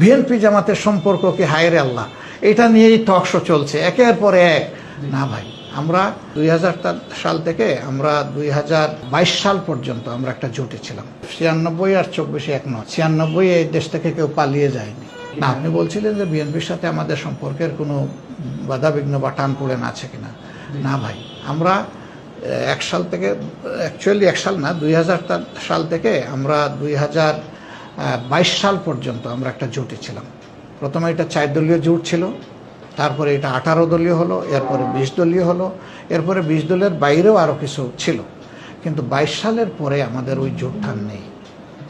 BNP জামাতের সম্পর্ক কি? হায়রে আল্লাহ। এটা নিয়েই টক শো চলছে। একের পর এক। না ভাই, আমরা দুই সাল থেকে আমরা দুই হাজার বাইশ সাল পর্যন্ত আমরা একটা জোটে ছিলাম। ছিয়ানব্বই আর চব্বিশে এক নয়। ছিয়ানব্বই এই দেশ থেকে কেউ পালিয়ে যায়নি। না, আপনি বলছিলেন যে বিএনপির সাথে আমাদের সম্পর্কের কোনো বাধাবিঘ্ন বা টান পড়েন আছে কিনা? না ভাই, আমরা এক সাল থেকে অ্যাকচুয়ালি এক সাল না, দুই হাজার সাল থেকে আমরা দুই হাজার বাইশ সাল পর্যন্ত আমরা একটা জোটে ছিলাম। প্রথমে এটা চার দলীয় জোট ছিল, তারপরে এটা আঠারো দলীয় হলো, এরপরে বিশ দলীয় হলো, এরপরে বিশ দলের বাইরেও আরও কিছু ছিল। কিন্তু বাইশ সালের পরে আমাদের ওই জোটটা নেই।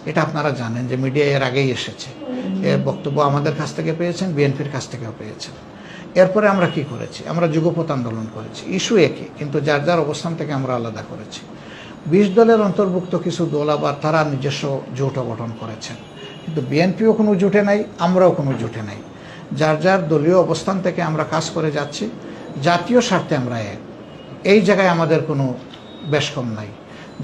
এটা আপনারা জানেন যে মিডিয়া এর আগেই এসেছে। এর বক্তব্য আমাদের কাছ থেকে পেয়েছেন, বিএনপির কাছ থেকেও পেয়েছেন। এরপরে আমরা কি করেছি? আমরা যুগপথ আন্দোলন করেছি। ইস্যু একই, কিন্তু যার যার অবস্থান থেকে আমরা আলাদা করেছি। বিশ দলের অন্তর্ভুক্ত কিছু দল আবার তারা নিজস্ব জোটও গঠন করেছেন। কিন্তু বিএনপিও কোনো জোটে নাই আমরাও কোনো জোটে নাই। যার যার দলীয় অবস্থান থেকে আমরা কাজ করে যাচ্ছি জাতীয় স্বার্থে আমরা এক। এই জায়গায় আমাদের কোনো বেশকম নাই।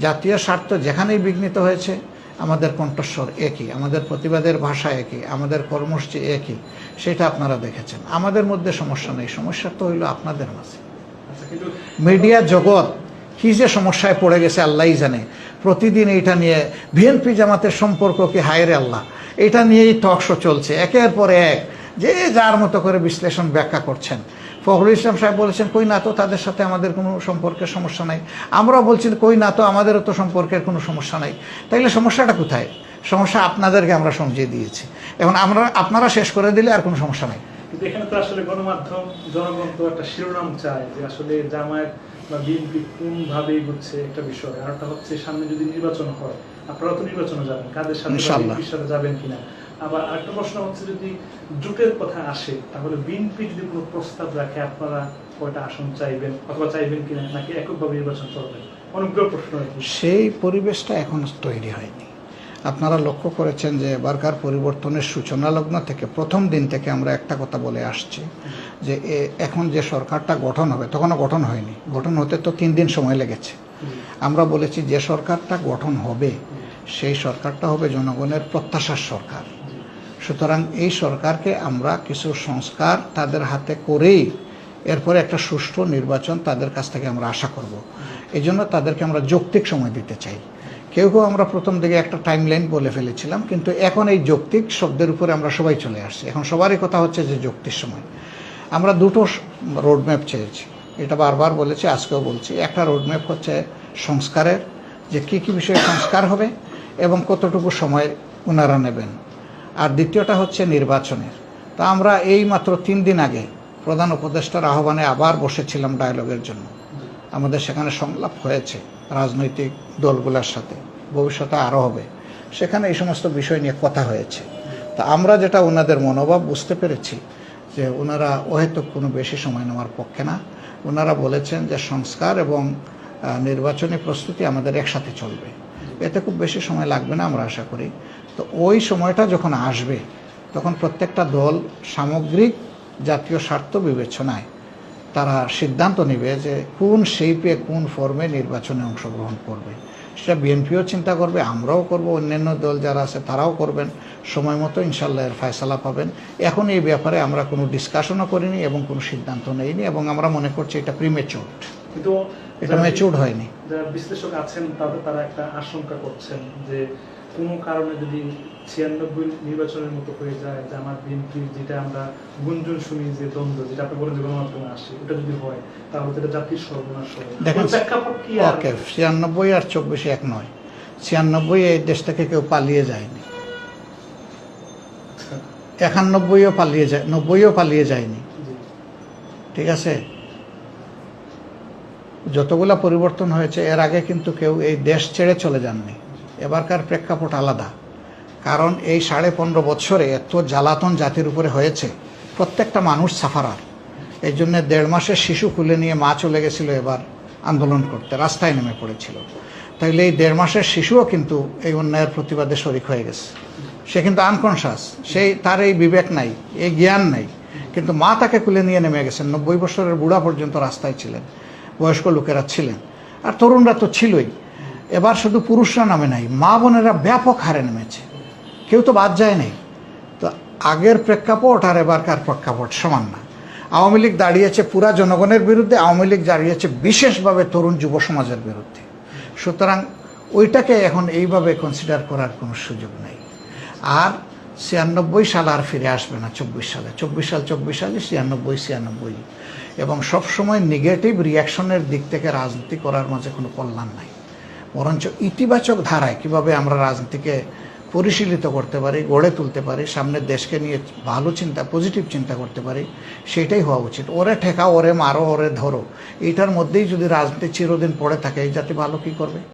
জাতীয় স্বার্থ যেখানেই বিঘ্নিত হয়েছে আমাদের কণ্ঠস্বর একই আমাদের প্রতিবাদের ভাষা একই আমাদের কর্মসূচি একই সেটা আপনারা দেখেছেন। আমাদের মধ্যে সমস্যা নেই সমস্যা তো হইল আপনাদের মাঝে। আচ্ছা মিডিয়া জগৎ কি যে সমস্যায় পড়ে গেছে আল্লাহই জানে। প্রতিদিন এইটা নিয়ে বিএনপি জামাতের সম্পর্ক কি? হায়রে আল্লাহ। এটা নিয়েই টক শো চলছে। একের পর এক যে যার মতো করে বিশ্লেষণ ব্যাখ্যা করছেন। ফখরুল ইসলাম সাহেব বলেছেন, কই না তো তাদের সাথে আমাদের কোনো সম্পর্কের সমস্যা নাই। আমরাও বলছি, কই না তো আমাদেরও তো সম্পর্কের কোনো সমস্যা নাই। তাইলে সমস্যাটা কোথায়? সমস্যা আপনাদেরকে আমরা সমঝিয়ে দিয়েছি। এখন আমরা, আপনারা শেষ করে দিলে আর কোনো সমস্যা নাই। এখানে তো আসলে গণমাধ্যম, জনগণ তো একটা শিরোনাম চায় যে আসলে জামায়াত বা বিএনপি কোন ভাবে এগোচ্ছে একটা বিষয়? আর একটা হচ্ছে সামনে যদি নির্বাচন হয় আপনারা তো নির্বাচনে যাবেন কাদের সাথে বিএনপির সাথে যাবেন কিনা? আবার আরেকটা প্রশ্ন হচ্ছে যদি জোটের কথা আসে তাহলে বিএনপি যদি কোনো প্রস্তাব রাখে আপনারা কয়টা আসন চাইবেন অথবা চাইবেন কিনা নাকি এককভাবে নির্বাচন করবেন? অনেকগুলো প্রশ্ন সেই পরিবেশটা এখন তৈরি হয়নি। আপনারা লক্ষ্য করেছেন যে এবারকার পরিবর্তনের সূচনা লগ্ন থেকে প্রথম দিন থেকে আমরা একটা কথা বলে আসছি যে এখন যে সরকারটা গঠন হবে, তখনও গঠন হয়নি। গঠন হতে তো তিন দিন সময় লেগেছে। আমরা বলেছি যে সরকারটা গঠন হবে, সেই সরকারটা হবে জনগণের প্রত্যাশার সরকার। সুতরাং এই সরকারকে আমরা কিছু সংস্কার তাদের হাতে করেই এরপরে একটা সুষ্ঠু নির্বাচন তাদের কাছ থেকে আমরা আশা করব। এই জন্য তাদেরকে আমরা যৌক্তিক সময় দিতে চাই। কেউ কেউ আমরা প্রথম দিকে একটা টাইম লাইন বলে ফেলেছিলাম, কিন্তু এখন এই যৌক্তিক শব্দের উপরে আমরা সবাই চলে আসছি। এখন সবারই কথা হচ্ছে যে যৌক্তিক সময়। আমরা দুটো রোডম্যাপ চেয়েছি। এটা বারবার বলেছি, আজকেও বলছি। একটা রোডম্যাপ হচ্ছে সংস্কারের, যে কী কী বিষয়ে সংস্কার হবে এবং কতটুকু সময় ওনারা নেবেন। আর দ্বিতীয়টা হচ্ছে নির্বাচনের। তা আমরা এই মাত্র তিন দিন আগে প্রধান উপদেষ্টার আহ্বানে আবার বসেছিলাম ডায়ালগের জন্য। আমাদের সেখানে সংলাপ হয়েছে। রাজনৈতিক দলগুলোর সাথে, ভবিষ্যতে আরও হবে। সেখানে এই সমস্ত বিষয় নিয়ে কথা হয়েছে। তা আমরা যেটা ওনাদের মনোভাব বুঝতে পেরেছি, যে ওনারা অহেতুক কোনো বেশি সময় নেওয়ার পক্ষে না। ওনারা বলেছেন যে সংস্কার এবং নির্বাচনী প্রস্তুতি আমাদের একসাথে চলবে। এতে খুব বেশি সময় লাগবে না আমরা আশা করি। তো ওই সময়টা যখন আসবে, তখন প্রত্যেকটা দল সামগ্রিক জাতীয় স্বার্থ বিবেচনায় তারা সিদ্ধান্ত নেবে যে কোন শেপে কোন ফর্মে নির্বাচনে অংশগ্রহণ করবে। সেটা বিএনপিও চিন্তা করবে আমরাও করব অন্যান্য দল যারা আছে তারাও করবেন। সময় মতো ইনশাল্লাহ এর ফয়সালা পাবেন। এখন এই ব্যাপারে আমরা কোনো ডিসকাশনও করিনি এবং কোনো সিদ্ধান্ত নেইনি এবং আমরা মনে করছি এটা প্রিমেচুর কিন্তু এটা ম্যাচিউর্ড হয়নি। যারা বিশ্লেষক আছেন তাদের তারা একটা আশঙ্কা করছেন যে কোনো কারণে যদি ছিয়ানব্বই নির্বাচনের মতো হয়ে যায় যে আমার বিএনপির যেটা আমরা গুঞ্জন শুনি যে দ্বন্দ্ব যেটা আপনি বলেন যে গণমাধ্যমে আসে ওটা যদি হয় তাহলে এটা জাতির সর্বনাশ হবে। প্রেক্ষাপট কি ওকে ছিয়ানব্বই আর চব্বিশে এক নয়। ছিয়ানব্বই এই দেশ থেকে কেউ পালিয়ে যায়নি। একানব্বইও পালিয়ে যায় নব্বইও পালিয়ে যায়নি। ঠিক আছে? যতগুলা পরিবর্তন হয়েছে এর আগে কিন্তু কেউ এই দেশ ছেড়ে চলে যাননি। এবারকার প্রেক্ষাপট আলাদা। কারণ এই সাড়ে পনেরো বছরে এত জ্বালাতন জাতির উপরে হয়েছে, প্রত্যেকটা মানুষ সাফারার। এই জন্যে দেড় মাসের শিশু খুলে নিয়ে মা চলে গেছিল এবার আন্দোলন করতে, রাস্তায় নেমে পড়েছিল। তাইলে এই দেড় মাসের শিশুও কিন্তু এই অন্যায়ের প্রতিবাদে শরিক হয়ে গেছে। সে কিন্তু আনকনশাস সেই তার এই বিবেক নাই, এই জ্ঞান নাই। কিন্তু মা তাকে কুলে নিয়ে নেমে গেছেন, নব্বই বছরের বুড়া পর্যন্ত রাস্তায় ছিলেন, বয়স্ক লোকেরা ছিলেন। আর তরুণরা তো ছিলই এবার শুধু পুরুষরা নামে নাই, মা বোনেরা ব্যাপক হারে নেমেছে। কেউ তো বাদ যায় নাই। তো আগের প্রেক্ষাপট আর এবারকার প্রেক্ষাপট সমান না। আওয়ামী লীগ দাঁড়িয়েছে পুরা জনগণের বিরুদ্ধে, আওয়ামী লীগ দাঁড়িয়েছে বিশেষভাবে তরুণ যুব সমাজের বিরুদ্ধে। সুতরাং ওইটাকে এখন এইভাবে কনসিডার করার কোনো সুযোগ নেই। আর ছিয়ানব্বই সাল আর ফিরে আসবে না চব্বিশ সালে। চব্বিশ সাল, চব্বিশ সালে, ছিয়ানব্বই ছিয়ানব্বই। এবং সবসময় নেগেটিভ রিয়াকশনের দিক থেকে রাজনীতি করার মাঝে কোনো কল্যাণ নাই। বরঞ্চ ইতিবাচক ধারায় কীভাবে আমরা রাজনীতিকে পরিশীলিত করতে পারি, গড়ে তুলতে পারি, সামনের দেশকে নিয়ে ভালো চিন্তা পজিটিভ চিন্তা করতে পারি, সেটাই হওয়া উচিত। ওরে ঠেকা, ওরে মারো, ওরে ধরো। এটার মধ্যেই যদি রাজনীতি চিরদিন পড়ে থাকে, এই জাতি ভালো কী করবে?